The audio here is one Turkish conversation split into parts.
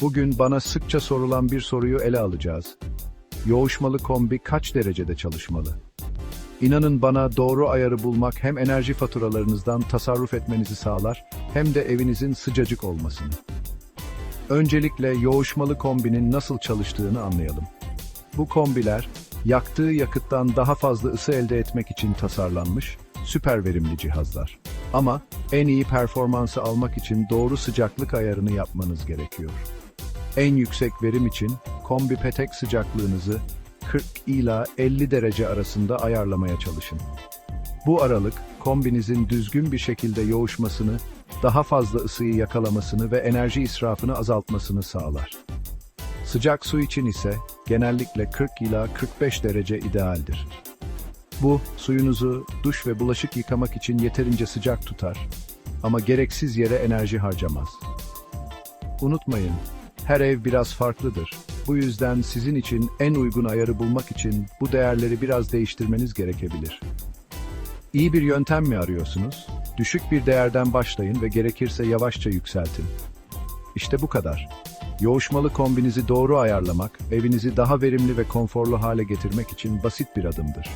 Bugün bana sıkça sorulan bir soruyu ele alacağız. Yoğuşmalı kombi kaç derecede çalışmalı? İnanın bana doğru ayarı bulmak hem enerji faturalarınızdan tasarruf etmenizi sağlar hem de evinizin sıcacık olmasını. Öncelikle yoğuşmalı kombinin nasıl çalıştığını anlayalım. Bu kombiler yaktığı yakıttan daha fazla ısı elde etmek için tasarlanmış süper verimli cihazlar. Ama en iyi performansı almak için doğru sıcaklık ayarını yapmanız gerekiyor. En yüksek verim için kombi petek sıcaklığınızı 40 ila 50 derece arasında ayarlamaya çalışın. Bu aralık kombinizin düzgün bir şekilde yoğuşmasını, daha fazla ısıyı yakalamasını ve enerji israfını azaltmasını sağlar. Sıcak su için ise genellikle 40 ila 45 derece idealdir. Bu suyunuzu duş ve bulaşık yıkamak için yeterince sıcak tutar ama gereksiz yere enerji harcamaz. Unutmayın, her ev biraz farklıdır. Bu yüzden sizin için en uygun ayarı bulmak için bu değerleri biraz değiştirmeniz gerekebilir. İyi bir yöntem mi arıyorsunuz? Düşük bir değerden başlayın ve gerekirse yavaşça yükseltin. İşte bu kadar. Yoğuşmalı kombinizi doğru ayarlamak, evinizi daha verimli ve konforlu hale getirmek için basit bir adımdır.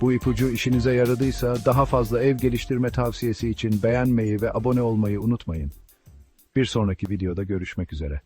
Bu ipucu işinize yaradıysa daha fazla ev geliştirme tavsiyesi için beğenmeyi ve abone olmayı unutmayın. Bir sonraki videoda görüşmek üzere.